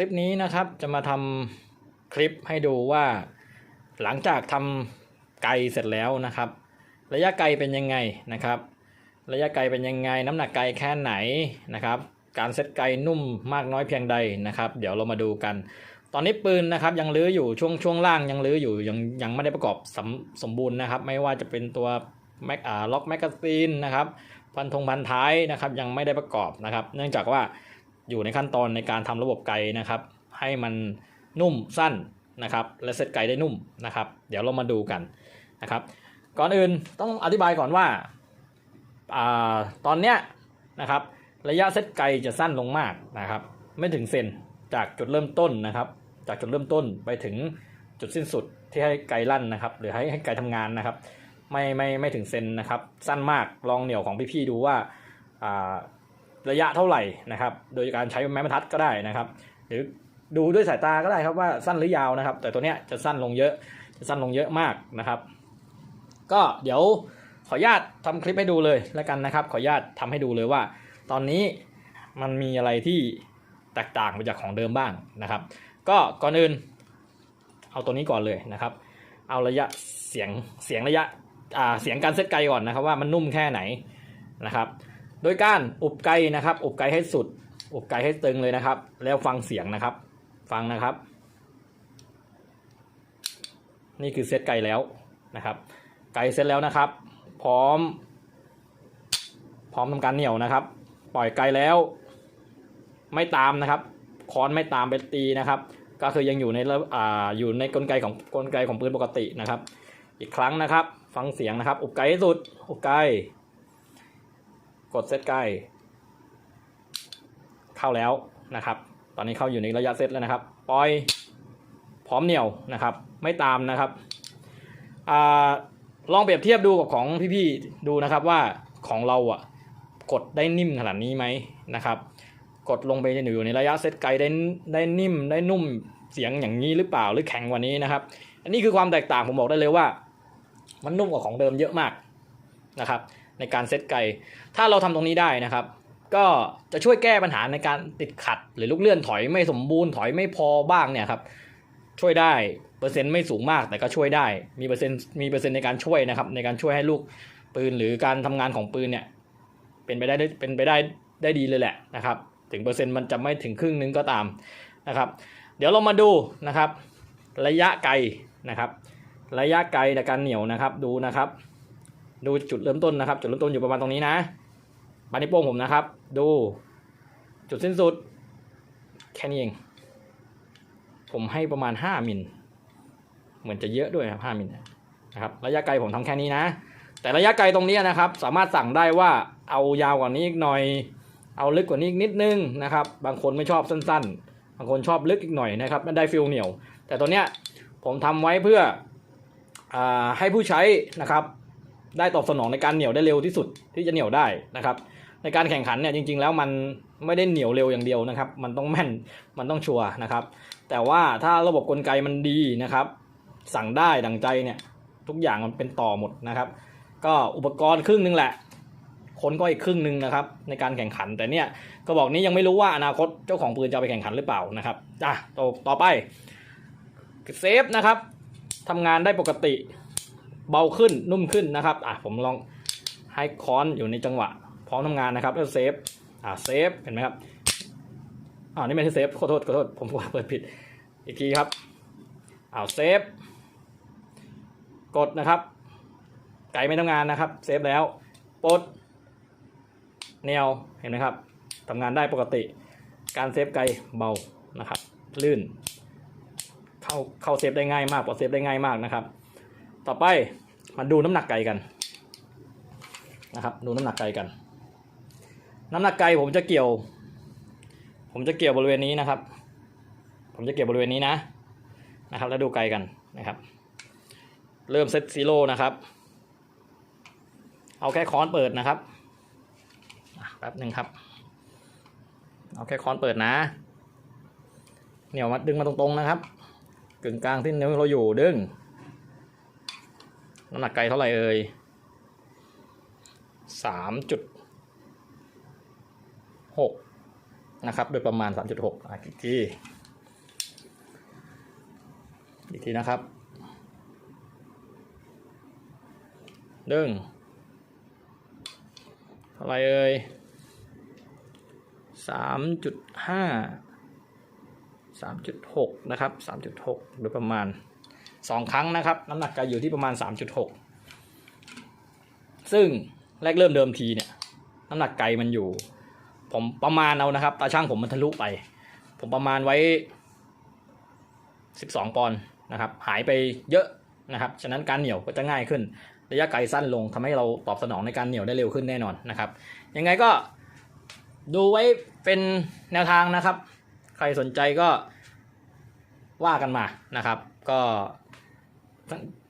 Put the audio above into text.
คลิปนี้นะครับจะมาทำคลิปให้ดูว่า หลังจากทำไก่เสร็จแล้วนะครับ ระยะไกลเป็นยังไงนะครับ ระยะไกลเป็นยังไง น้ำหนักไกลแค่ไหนนะครับ การเซตไกลนุ่มมากน้อยเพียงใดนะครับ เดี๋ยวเรามาดูกัน ตอนนี้ปืนนะครับยังลื้ออยู่ช่วงช่วงล่างยังลื้ออยู่ยังยังไม่ได้ประกอบสมสมบูรณ์นะครับ ไม่ว่าจะเป็นตัวแม็กอ่าล็อกแมกกาซีนนะครับพันธงพันท้ายนะครับยังไม่ได้ประกอบนะครับ เนื่องจากว่า อยู่ในขั้นตอนในการทำระบบไกลนะครับ ให้มันนุ่มสั้นนะครับ และเซตไกลได้นุ่มนะครับ เดี๋ยวเรามาดูกันนะครับ ก่อนอื่นต้องอธิบายก่อนว่าอ่าตอนเนี้ยนะครับ ระยะเซตไกลจะสั้นลงมากนะครับ ไม่ถึงเซนจากจุดเริ่มต้นนะครับ จากจุดเริ่มต้นไปถึงจุดสิ้นสุดที่ให้ไกลลั่นนะครับ หรือให้ให้ไกลทำงานนะครับ ไม่ไม่ไม่ถึงเซนนะครับ สั้นมากลองเหนี่ยวของพี่ๆดูว่า ระยะเท่าไหร่นะครับ โดยการใช้ไม้บรรทัดก็ได้นะครับ หรือดูด้วยสายตาก็ได้ครับว่าสั้นหรือยาวนะครับ แต่ตัวเนี้ยจะสั้นลงเยอะจะสั้นลงเยอะมากนะครับ ก็เดี๋ยวขออนุญาตทำคลิปให้ดูเลยแล้วกันนะครับ ขออนุญาตทำให้ดูเลยว่า ตอนนี้มันมีอะไรที่แตกต่างไปจากของเดิมบ้างนะครับ ก็ก่อนอื่น เอาตัวนี้ก่อนเลยนะครับ เอาระยะเสียงเสียงระยะอ่าเสียงการเซตไกลก่อนนะครับ ว่ามันนุ่มแค่ไหนนะครับ โดยการอุบไกลนะครับอุบไกลให้สุดอุบไกลให้ตึงเลยนะครับ แล้วฟังเสียงนะครับ ฟังนะครับ นี่คือเซตไกลแล้วนะครับ ไกลเสร็จแล้วนะครับ พร้อม พร้อมทำการเหนี่ยวนะครับ ปล่อยไกลแล้ว ไม่ตามนะครับค้อนไม่ตามไปตีนะครับ ก็คือยังอยู่ในระอ่าอยู่ในกลไกของกลไกของปืนปกตินะครับ อีกครั้งนะครับ ฟังเสียงนะครับอุบไกลให้สุดอุบไกล กดเซตไกลเข้าแล้วนะครับ ตอนนี้เข้าอยู่ในระยะเซตแล้วนะครับ ปล่อย พร้อมเหนี่ยวนะครับ ไม่ตามนะครับอลองเปรียบเทียบดูกับของพี่ๆดูนะครับว่าของเราอะกดได้นิ่มขนาดนี้ไหมนะครับ กดลงไปอยู่ในระยะเซตไกลได้ได้นิ่มได้นุ่มเสียงอย่างนี้หรือเปล่าหรือแข็งกว่านี้นะครับ อันนี้คือความแตกต่างผมบอกได้เลยว่า มันนุ่มกว่าของเดิมเยอะมากนะครับ ในการเซตไกล ถ้าเราทำตรงนี้ได้นะครับ ก็จะช่วยแก้ปัญหาในการติดขัด หรือลูกเลื่อนถอยไม่สมบูรณ์ถอยไม่พอบ้างเนี่ยครับ ช่วยได้เปอร์เซ็นต์ไม่สูงมากแต่ก็ช่วยได้ มีเปอร์เซ็นต์มีเปอร์เซ็นต์ในการช่วยนะครับ ในการช่วยให้ลูกปืนหรือการทำงานของปืนเนี่ยเป็นไปได้เป็นไปได้ได้ดีเลยแหละนะครับ ถึงเปอร์เซ็นต์มันจะไม่ถึงครึ่งนึงก็ตามนะครับ เดี๋ยวเรามาดูนะครับ ระยะไกลนะครับ ระยะไกลในการเหนียวนะครับดูนะครับ ดูจุดเริ่มต้นนะครับ จุดเริ่มต้นอยู่ประมาณตรงนี้นะปานิโป้งผมนะครับ ดูจุดสิ้นสุด แค่นี้เอง ผมให้ประมาณ 5มิลเหมือนจะเยอะด้วยครับ5มิลนะครับระยะไกลผมทำแค่นี้นะ แต่ระยะไกลตรงนี้นะครับ สามารถสั่งได้ว่าเอายาวกว่านี้อีกหน่อย เอาลึกกว่านี้อีกนิดนึงนะครับ บางคนไม่ชอบสั้น ๆ บางคนชอบลึกอีกหน่อยนะครับมันได้ฟิลเหนียว แต่ตัวเนี้ยผมทำไว้เพื่ออให้ผู้ใช้นะครับ ได้ตอบสนองในการเหนียวได้เร็วที่สุดที่จะเหนียวได้นะครับ ในการแข่งขันเนี่ยจริง ๆ แล้วมันไม่ได้เหนียวเร็วอย่างเดียวนะครับ มันต้องแม่นมันต้องชัวร์นะครับ แต่ว่าถ้าระบบกลไกมันดีนะครับ สั่งได้ดังใจเนี่ยทุกอย่างมันเป็นต่อหมดนะครับ ก็อุปกรณ์ครึ่งนึงแหละคนก็อีกครึ่งหนึ่งนะครับในการแข่งขันแต่เนี่ยก็บอกนี้ยังไม่รู้ว่าอนาคตเจ้าของปืนจะไปแข่งขันหรือเปล่านะครับอะต่อต่อไปเซฟนะครับทำงานได้ปกติ เบาขึ้นนุ่มขึ้นนะครับอะผมลองให้คอนอยู่ในจังหวะ พร้อมทำงานนะครับแล้วเซฟอะเซฟเห็นไหมครับอ่านี่ไม่ใช่เซฟขอโทษขอโทษผมเปิดผิดอีกทีครับอ้าวเซฟกดนะครับ ไก่ไม่ทำงานนะครับเซฟแล้วปลดแนวเห็นไหมครับทำงานได้ปกติ การเซฟไกลเบานะครับลื่น เข้าเข้าเซฟได้ง่ายมากปลดเซฟได้ง่ายมากนะครับ ต่อไปมาดูน้ำหนักไก่กันนะครับ ดูน้ำหนักไก่กัน น้ำหนักไก่ผมจะเกี่ยว ผมจะเกี่ยวบริเวณนี้นะครับ ผมจะเกี่ยวบริเวณนี้นะนะครับ แล้วดูไกลกันนะครับ เริ่มเซตซีโร่นะครับ เอาแค่ค้อนเปิดนะครับแป๊บหนึ่งครับ เอาแค่ค้อนเปิดนะเหนี่ยวมาดึงมาตรงๆนะครับ กึ่งกลางที่นิ้วเราอยู่ดึง น้ำหนักไกลเท่าไหร่เอ่ยสามจุดหกนะครับ โดยประมาณสามจุดหกอีกทีอีกทีนะครับดึงเท่าไหรเอ่ยสามจุดห้าสามจุดหกนะครับสามจุดหกโดยประมาณ สองครั้งนะครับ น้ำหนักจะอยู่ที่ประมาณสามจุดหกซึ่งแรกเริ่มเดิมทีเนี่ยน้ำหนักไก่มันอยู่ ผมประมาณเอานะครับ ตาช่างผมมันทะลุไป ผมประมาณไว้ 12 ปอนด์นะครับ หายไปเยอะนะครับ ฉะนั้นการเหนี่ยวก็จะง่ายขึ้น ระยะไกลสั้นลงทำให้เราตอบสนองในการเหนี่ยวได้เร็วขึ้นแน่นอนนะครับ ยังไงก็ดูไว้เป็นแนวทางนะครับ ใครสนใจก็ว่ากันมานะครับ ก็ Thank